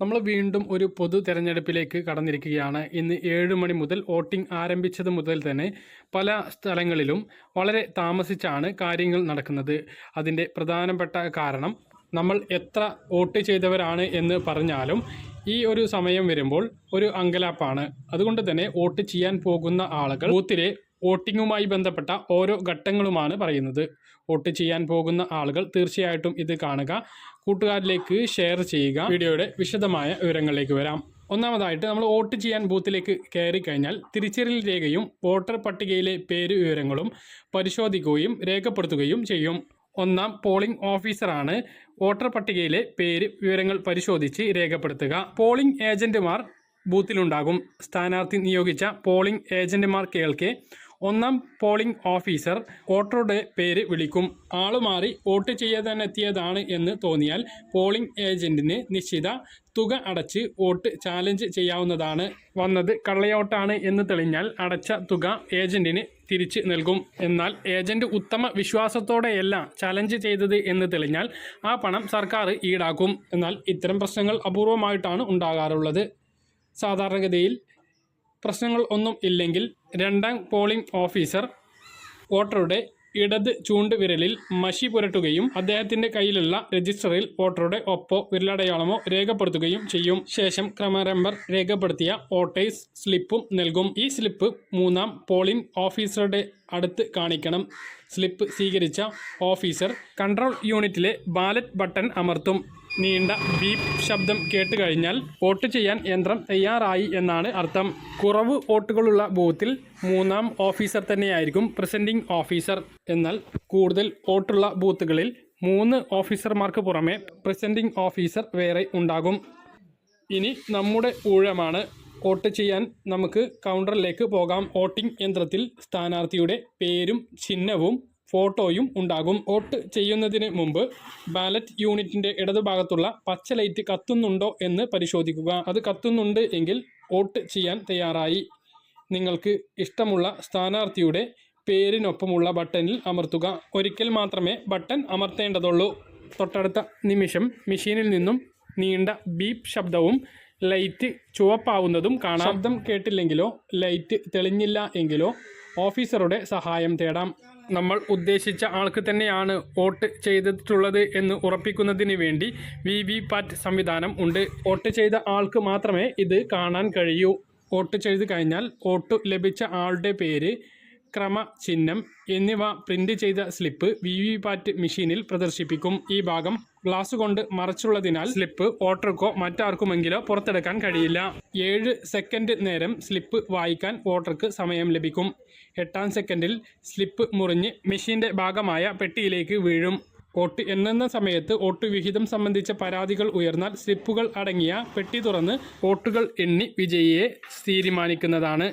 നമ്മൾ വീണ്ടും ഒരു പൊതു തെരഞ്ഞെടുപ്പിലേക്ക് കടന്നിരിക്കുകയാണ്. ഇന്ന് ഏഴ് മണി മുതൽ വോട്ടിംഗ് ആരംഭിച്ചത് മുതൽ തന്നെ പല സ്ഥലങ്ങളിലും വളരെ താമസിച്ചാണ് കാര്യങ്ങൾ നടക്കുന്നത്. അതിന്റെ പ്രധാനപ്പെട്ട കാരണം നമ്മൾ എത്ര വോട്ട് ചെയ്തവരാണ് എന്ന് പറഞ്ഞാലും ഈ ഒരു സമയം വരുമ്പോൾ ഒരു അങ്കലാപ്പാണ്. അതുകൊണ്ട് തന്നെ വോട്ട് ചെയ്യാൻ പോകുന്ന ആളുകൾ ബൂത്തിലെ വോട്ടിങ്ങുമായി ബന്ധപ്പെട്ട ഓരോ ഘട്ടങ്ങളുമാണ് പറയുന്നത്. വോട്ട് ചെയ്യാൻ പോകുന്ന ആളുകൾ തീർച്ചയായിട്ടും ഇത് കാണുക. കൂട്ടുകാരിലേക്ക് ഷെയർ ചെയ്യുക. വീഡിയോയുടെ വിശദമായ വിവരങ്ങളിലേക്ക് വരാം. ഒന്നാമതായിട്ട് നമ്മൾ വോട്ട് ചെയ്യാൻ ബൂത്തിലേക്ക് കയറി കഴിഞ്ഞാൽ തിരിച്ചറിയൽ രേഖയും വോട്ടർ പട്ടികയിലെ പേര് വിവരങ്ങളും പരിശോധിക്കുകയും രേഖപ്പെടുത്തുകയും ചെയ്യും. ഒന്നാം പോളിംഗ് ഓഫീസറാണ് വോട്ടർ പട്ടികയിലെ പേര് വിവരങ്ങൾ പരിശോധിച്ച് രേഖപ്പെടുത്തുക. പോളിംഗ് ഏജന്റുമാർ ബൂത്തിലുണ്ടാകും. സ്ഥാനാർത്ഥി നിയോഗിച്ച പോളിംഗ് ഏജന്റുമാർ കേൾക്കെ ഒന്നാം പോളിംഗ് ഓഫീസർ വോട്ടറുടെ പേര് വിളിക്കും. ആൾ മാറി വോട്ട് ചെയ്യാനെത്തിയതാണ് എന്ന് തോന്നിയാൽ പോളിംഗ് ഏജന്റിന് നിശ്ചിത തുക അടച്ച് വോട്ട് ചാലഞ്ച് ചെയ്യാവുന്നതാണ്. വന്നത് കള്ളയോട്ടാണ് എന്ന് തെളിഞ്ഞാൽ അടച്ച തുക ഏജന്റിന് തിരിച്ച് നൽകും. എന്നാൽ ഏജന്റ് ഉത്തമ വിശ്വാസത്തോടെയല്ല ചലഞ്ച് ചെയ്തത് എന്ന് തെളിഞ്ഞാൽ ആ പണം സർക്കാർ ഈടാക്കും. എന്നാൽ ഇത്തരം പ്രശ്നങ്ങൾ അപൂർവമായിട്ടാണ് ഉണ്ടാകാറുള്ളത്. സാധാരണഗതിയിൽ പ്രശ്നങ്ങൾ ഒന്നും ഇല്ലെങ്കിൽ രണ്ടാം പോളിംഗ് ഓഫീസർ വോട്ടറുടെ ഇടത് ചൂണ്ടുവിരലിൽ മഷി പുരട്ടുകയും അദ്ദേഹത്തിന്റെ കയ്യിലുള്ള രജിസ്റ്ററിൽ വോട്ടറുടെ ഒപ്പോ വിരലടയാളമോ രേഖപ്പെടുത്തുകയും ചെയ്യും. ശേഷം ക്രമനമ്പർ രേഖപ്പെടുത്തിയ വോട്ടേഴ്സ് സ്ലിപ്പും നൽകും. ഈ സ്ലിപ്പ് മൂന്നാം പോളിംഗ് ഓഫീസറുടെ അടുത്ത് കാണിക്കണം. സ്ലിപ്പ് സ്വീകരിച്ച ഓഫീസർ കൺട്രോൾ യൂണിറ്റിലെ ബാലറ്റ് ബട്ടൺ അമർത്തും. നീണ്ട ബീപ്പ് ശബ്ദം കേട്ട് കഴിഞ്ഞാൽ വോട്ട് ചെയ്യാൻ യന്ത്രം തയ്യാറായി എന്നാണ് അർത്ഥം. കുറവ് വോട്ടുകളുള്ള ബൂത്തിൽ മൂന്നാം ഓഫീസർ തന്നെയായിരിക്കും പ്രസന്റിംഗ് ഓഫീസർ എന്നാൽ കൂടുതൽ വോട്ടുള്ള ബൂത്തുകളിൽ മൂന്ന് ഓഫീസർമാർക്ക് പുറമെ പ്രസന്റിംഗ് ഓഫീസർ വേറെ ഉണ്ടാകും. ഇനി നമ്മുടെ ഊഴമാണ്. വോട്ട് ചെയ്യാൻ നമുക്ക് കൗണ്ടറിലേക്ക് പോകാം. വോട്ടിംഗ് യന്ത്രത്തിൽ സ്ഥാനാർത്ഥിയുടെ പേരും ചിഹ്നവും ഫോട്ടോയും ഉണ്ടാകും. വോട്ട് ചെയ്യുന്നതിന് മുമ്പ് ബാലറ്റ് യൂണിറ്റിന്റെ ഇടതുഭാഗത്തുള്ള പച്ച ലൈറ്റ് കത്തുന്നുണ്ടോ എന്ന് പരിശോധിക്കുക. അത് കത്തുന്നുണ്ട് എങ്കിൽ വോട്ട് ചെയ്യാൻ തയ്യാറായി. നിങ്ങൾക്ക് ഇഷ്ടമുള്ള സ്ഥാനാർത്ഥിയുടെ പേരിനൊപ്പമുള്ള ബട്ടണിൽ അമർത്തുക. ഒരിക്കൽ മാത്രമേ ബട്ടൺ അമർത്തേണ്ടതുള്ളൂ. തൊട്ടടുത്ത നിമിഷം മെഷീനിൽ നിന്നും നീണ്ട ബീപ്പ് ശബ്ദവും ലൈറ്റ് ചുവപ്പാവുന്നതും കാണാം. ശബ്ദം കേട്ടില്ലെങ്കിലോ ലൈറ്റ് തെളിഞ്ഞില്ല എങ്കിലോ ഓഫീസറുടെ സഹായം തേടാം. നമ്മൾ ഉദ്ദേശിച്ച ആൾക്ക് തന്നെയാണ് വോട്ട് ചെയ്തിട്ടുള്ളത് എന്ന് ഉറപ്പിക്കുന്നതിന് വേണ്ടി വി വി പാറ്റ് സംവിധാനം ഉണ്ട്. വോട്ട് ചെയ്ത ആൾക്ക് മാത്രമേ ഇത് കാണാൻ കഴിയൂ. വോട്ട് ചെയ്ത് കഴിഞ്ഞാൽ വോട്ട് ലഭിച്ച ആളുടെ പേര് ക്രമ ചിഹ്നം എന്നിവ പ്രിന്റ് ചെയ്ത സ്ലിപ്പ് വി വി പാറ്റ് മെഷീനിൽ പ്രദർശിപ്പിക്കും. ഈ ഭാഗം ഗ്ലാസ് കൊണ്ട് മറച്ചുള്ളതിനാൽ സ്ലിപ്പ് വോട്ടർക്കോ മറ്റാർക്കുമെങ്കിലോ പുറത്തെടുക്കാൻ കഴിയില്ല. ഏഴ് സെക്കൻഡ് നേരം സ്ലിപ്പ് വായിക്കാൻ വോട്ടർക്ക് സമയം ലഭിക്കും. എട്ടാം സെക്കൻഡിൽ സ്ലിപ്പ് മുറിഞ്ഞ് മെഷീന്റെ ഭാഗമായ പെട്ടിയിലേക്ക് വീഴും. വോട്ട് എന്ന സമയത്ത് വോട്ട് വിഹിതം സംബന്ധിച്ച പരാതികൾ ഉയർന്നാൽ സ്ലിപ്പുകൾ അടങ്ങിയ പെട്ടി തുറന്ന് വോട്ടുകൾ എണ്ണി വിജയിയെ തീരുമാനിക്കുന്നതാണ്.